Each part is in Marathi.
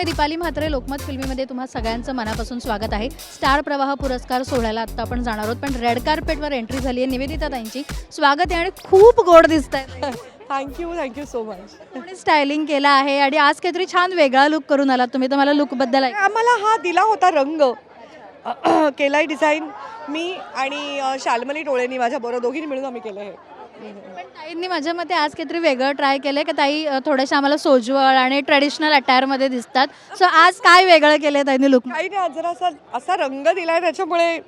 मी दीपाली म्हात्रे. लोकमत फिल्मीमध्ये तुम्हा सगळ्यांचं मनापासून स्वागत आहे. स्टार प्रवाह पुरस्कार सोहळ्याला आत्ता आपण जाणार आहोत पण रेड कार्पेटवर एंट्री झाली आहे निवेदिता ताईंची. स्वागत आहे आणि खूप गोड दिसत आहे thank you thank you so much तुम्ही स्टायलिंग केलं आहे आणि आज काहीतरी छान वेगळा लुक करून आलात तुम्ही तर मला लुकबद्दल ऐक. आम्हाला हा दिला होता रंग. केलाय डिझाईन मी आणि शाल्मली टोळेनी माझ्या बरोबर दोघींनी मिळून आम्ही केलं हे. पण ताईंनी माझ्या मते आज काहीतरी वेगळं ट्राय केलंय का ताई अ, थोड्याशा आम्हाला सोजवळ आणि ट्रेडिशनल अटायरमध्ये दिसतात. सो आज काय वेगळं केलंय ताईंनी लुक काही नाही आज जरा असा असा रंग दिलाय त्याच्यामुळे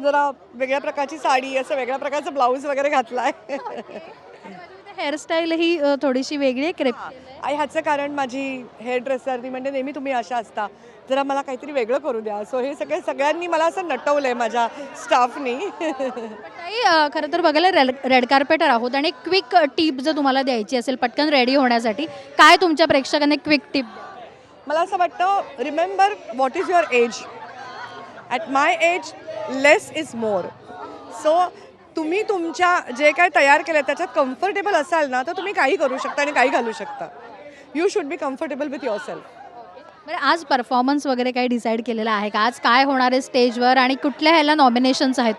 जरा वेगळ्या प्रकारची साडी असं वेगळ्या प्रकारचं ब्लाऊज वगैरे घातलाय. हेअरस्टाईल ही अ, थोडीशी वेगळी आहे क्रेप आई ह्याचं कारण माझी हेअर ड्रेसर ती म्हणजे नेहमी तुम्ही अशा असता. जरा मला काहीतरी वेगळं करू द्या. सो हे सगळे सगळ्यांनी मला असं नटवलंय माझ्या स्टाफनी ताई अ, खरं तर बघायला रेड रेड कार्पेटर आहोत आणि क्विक टीप जर तुम्हाला द्यायची असेल पटकन रेडी होण्यासाठी काय तुमच्या प्रेक्षकांना क्विक टीप मला असं वाटतं remember what is your age at my age less is more so तुम्ही तुमच्या जे काय तयार केलं त्याच्यात कम्फर्टेबल असाल ना तर तुम्ही काही करू शकता आणि काही घालू शकता. You should be comfortable with yourself बरं आज परफॉर्मन्स वगैरे काही डिसाईड केलेला आहे का? आज काय होणार आहे स्टेजवर आणि कुठल्या ह्याला नॉमिनेशन्स आहेत?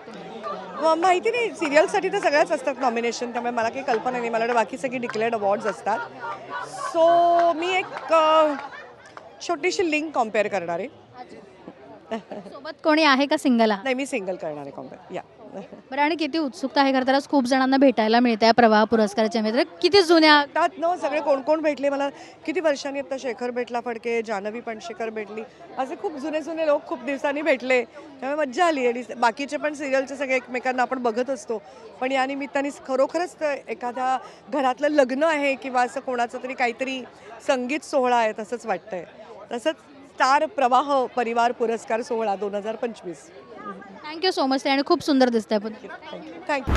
माहिती नाही. सिरियलसाठी तर सगळ्याच असतात नॉमिनेशन त्यामुळे मला काही कल्पना नाही. मला बाकी सगळी डिक्लेअर्ड अवॉर्ड्स असतात. सो मी एक अ, छोटीशी लिंक कॉम्पेअर करणार आहे. सोबत कोणी आहे का सिंगल नाही मी सिंगल करणार आहे कॉम्पेअर या बरं आणि किती उत्सुकता आहे खरं तर आज खूप जणांना भेटायला मिळते आहे प्रवाह पुरस्काराच्या मित्र किती जुन्या त्यात न सगळे कोण कोण भेटले? मला किती वर्षांनी आता शेखर भेटला फडके जानवी पणशेकर भेटली. असे खूप जुने जुने लोक खूप दिवसांनी भेटले. त्यामुळे मज्जा आली. आणि बाकीचे पण सिरियलचे सगळे एकमेकांना आपण बघत असतो. पण या निमित्ताने खरोखरच एखाद्या घरातलं लग्न आहे किंवा असं कोणाचं तरी काहीतरी संगीत सोहळा आहे तसंच वाटतंय. तसंच स्टार प्रवाह परिवार पुरस्कार सोहळा दोन हजार पंचवीस. थँक्यू सो मच आणि खूप सुंदर दिसतंय पण. थँक्यू